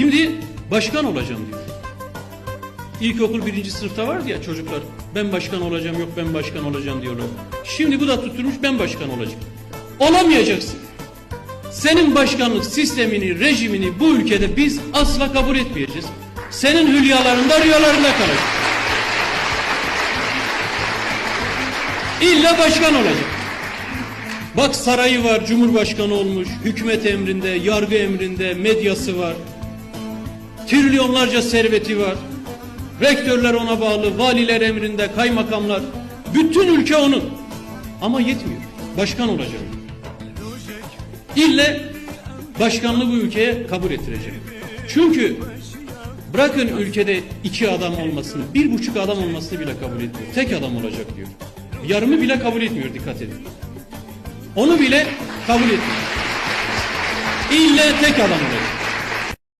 Şimdi başkan olacağım diyor. İlkokul birinci sınıfta vardı ya çocuklar. Ben başkan olacağım yok ben başkan olacağım diyorlar. Şimdi bu da tutturmuş ben başkan olacağım. Olamayacaksın. Senin başkanlık sistemini, rejimini bu ülkede biz asla kabul etmeyeceğiz. Senin hülyalarında, rüyalarında kalacak. İlla başkan olacak. Bak sarayı var, cumhurbaşkanı olmuş, hükümet emrinde, yargı emrinde, medyası var. Trilyonlarca serveti var. Rektörler ona bağlı, valiler emrinde, kaymakamlar. Bütün ülke onun. Ama yetmiyor. Başkan olacak. İlle başkanlığı bu ülkeye kabul ettirecek. Çünkü bırakın ülkede iki adam olmasını, bir buçuk adam olmasını bile kabul etmiyor. Tek adam olacak diyor. Yarımı bile kabul etmiyor dikkat edin. Onu bile kabul etmiyor. İlle tek adam olacak.